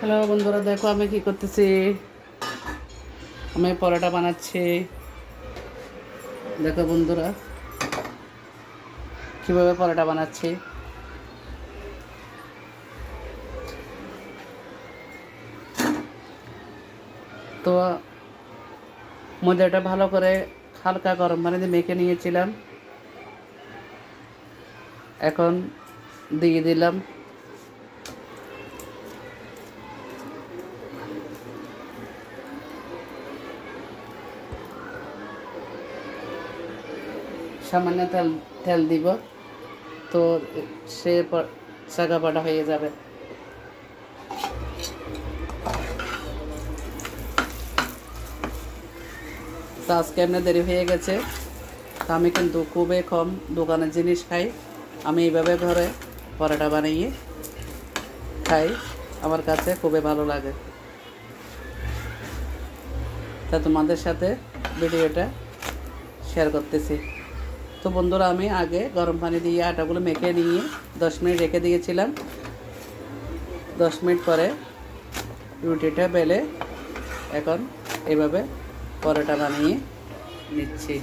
Hello বন্ধুরা, দেখো আমি কি করতেছি? আমি পরোটা বানাচ্ছি। দেখো বন্ধুরা, কীভাবে পরোটা বানাচ্ছি? তো ময়দাটা ভালো করে হালকা গরম পানি দিয়ে মেখে নিয়েছিলাম। এখন দিয়ে দিলাম সামান্য তেল তেল দিব, তো সে শাকা পাটা হয়ে যাবে। তো আজকে এমনি দেরি হয়ে গেছে, তো আমি কিন্তু খুবই কম দোকানের জিনিস খাই। আমি এইভাবে ঘরে পরোটা বানিয়ে খাই, আমার কাছে খুবই ভালো লাগে। তা তোমাদের সাথে ভিডিওটা শেয়ার করতেছি। তো বন্ধুরা, আমি আগে গরম পানি দিয়ে আটাগুলো মেখে নিয়ে দশ মিনিট রেখে দিয়েছিলাম। দশ মিনিট পরে রুটিটা বেলে এখন এভাবে পরোটা বানিয়ে নিচ্ছি।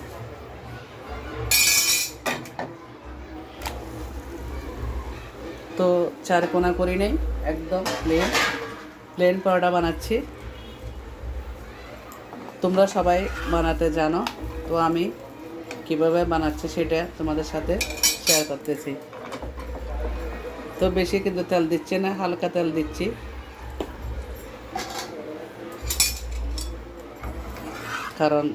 তো চার কোনা করি নেই, একদম প্লেন প্লেন পরোটা বানাচ্ছি। তোমরা সবাই বানাতে জানো, তো আমি কীভাবে বানাচ্ছে সেটা তোমাদের সাথে শেয়ার করতেছি। তো বেশি কিন্তু তেল দিচ্ছি না, হালকা তেল দিচ্ছি। কারণ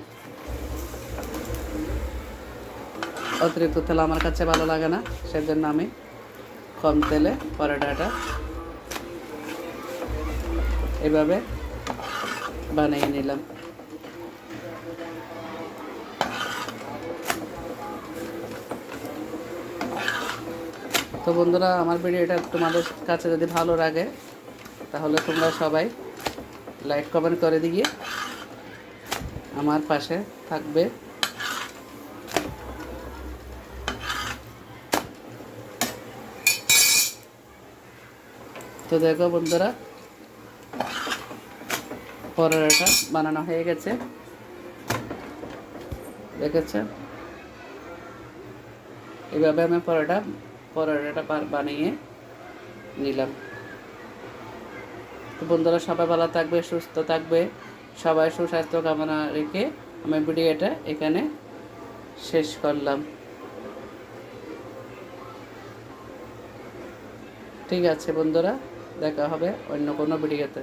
অতিরিক্ত তেল আমার কাছে ভালো লাগে না, সেজন্য আমি কম তেলে পরোটাটা এভাবে বানিয়ে নিলাম। তো বন্ধুরা, আমার ভিডিওটা তোমাদের কাছে যদি ভালো লাগে, তাহলে তোমরা সবাই লাইক কমেন্ট করে দিয়ে আমার পাশে থাকবে। তো দেখো বন্ধুরা পরোটা বানানো হয়ে গেছে। দেখেছে? এইভাবে আমি পরোটা পরোটাটা বানিয়ে নিলাম। তো বন্ধুরা, সবাই ভালো থাকবে, সুস্থ থাকবে। সবাই সুস্বাস্থ্য কামনা রেখে আমি ভিডিওটা এখানে শেষ করলাম। ঠিক আছে বন্ধুরা, দেখা হবে অন্য কোনো ভিডিওতে।